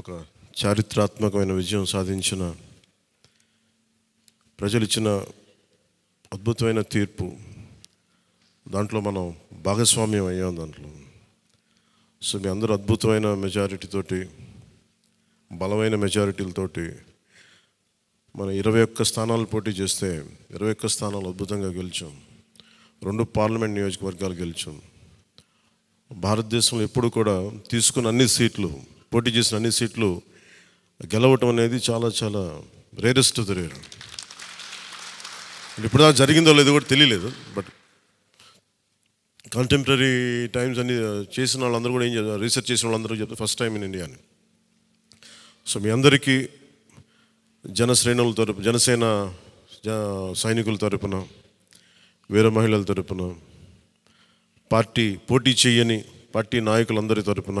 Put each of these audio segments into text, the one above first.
ఒక చారిత్రాత్మకమైన విజయం సాధించిన ప్రజలు ఇచ్చిన అద్భుతమైన తీర్పు. దాంట్లో మనం భాగస్వామ్యం అయ్యాం దాంట్లో. సో మీ అందరూ అద్భుతమైన మెజారిటీతోటి బలమైన మెజారిటీలతోటి మన ఇరవై ఒక్క స్థానాలు పోటీ చేస్తే ఇరవై ఒక్క స్థానాలు అద్భుతంగా గెలిచాం. రెండు పార్లమెంట్ నియోజకవర్గాలు గెలిచాం. భారతదేశంలో ఎప్పుడు కూడా తీసుకున్న అన్ని సీట్లు పోటీ చేసిన అన్ని సీట్లు గెలవటం అనేది చాలా చాలా రేరెస్ట్ దొరికారు. ఇప్పుడు దాకా జరిగిందో లేదో కూడా తెలియలేదు బట్ కంటెంపరీ టైమ్స్ అన్ని చేసిన వాళ్ళందరూ కూడా ఏం చేస్తారు రీసెర్చ్ చేసిన వాళ్ళందరూ చెప్తారు ఫస్ట్ టైం ఇన్ ఇండియా అని. సో మీ అందరికీ జనశ్రేణుల తరపు జనసేన జ సైనికుల తరపున వీర మహిళల తరపున పార్టీ పోటీ చేయని పార్టీ నాయకులందరి తరపున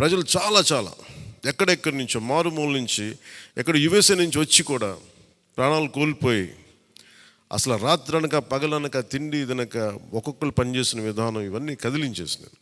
ప్రజలు చాలా చాలా ఎక్కడెక్కడి నుంచో మారుమూల నుంచి ఎక్కడ యుఎస్ఏ నుంచి వచ్చి కూడా ప్రాణాలు కోల్పోయి అసలు రాత్రనక పగలనక తిండి తినక ఒక్కొక్కరు పనిచేసిన విధానం ఇవన్నీ కదిలించేసినాయి